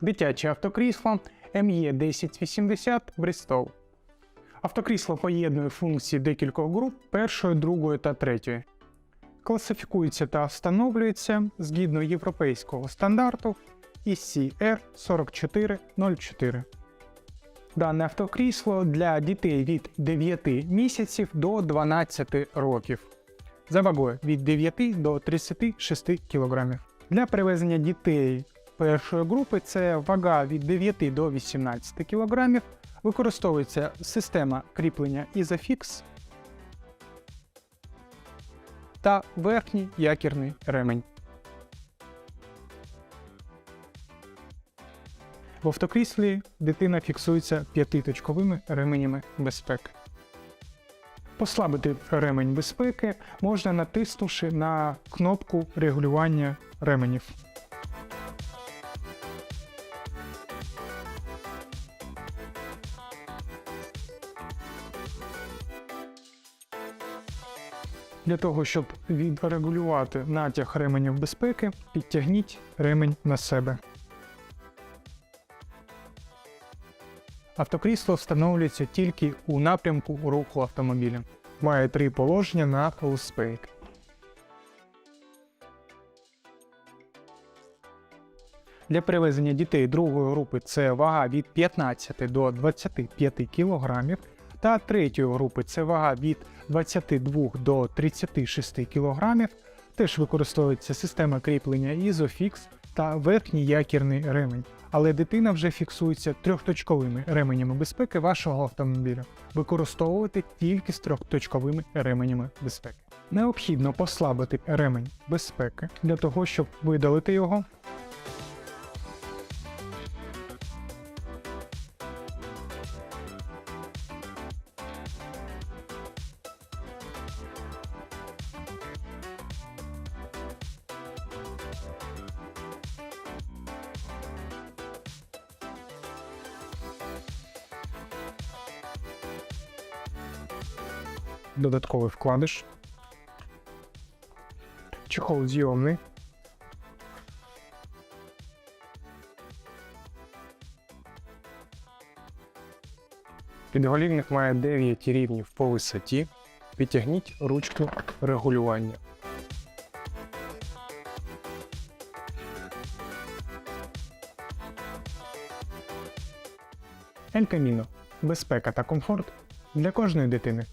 Дитяче автокрісло E ME 1080 Bristol. Автокрісло поєднує функції декількох груп першої, другої та третьої. Класифікується та встановлюється згідно європейського стандарту ECR 4404. Дане автокрісло для дітей від 9 місяців до 12 років за вагою від 9 до 36 кг. Для перевезення дітей першої групи це вага від 9 до 18 кг. Використовується система кріплення Isofix та верхній якірний ремень. В автокріслі дитина фіксується п'ятиточковими ременями безпеки. Послабити ремень безпеки можна натиснувши на кнопку регулювання ременів. Для того, щоб відрегулювати натяг ременів безпеки, підтягніть ремень на себе. Автокрісло встановлюється тільки у напрямку руху автомобіля. Має три положення на полуспейк. Для перевезення дітей другої групи це вага від 15 до 25 кг, та третьої групи це вага від 22 до 36 кг. Теж використовується система кріплення Isofix та верхній якірний ремень. Але дитина вже фіксується трьохточковими ременями безпеки вашого автомобіля. Використовувати тільки з трьохточковими ременями безпеки. Необхідно послабити ремень безпеки для того, щоб видалити його. Додатковий вкладиш. Чехол зйомний. Підголівник має 9 рівнів по висоті. Підтягніть ручку регулювання. El Camino. Безпека та комфорт для кожної дитини.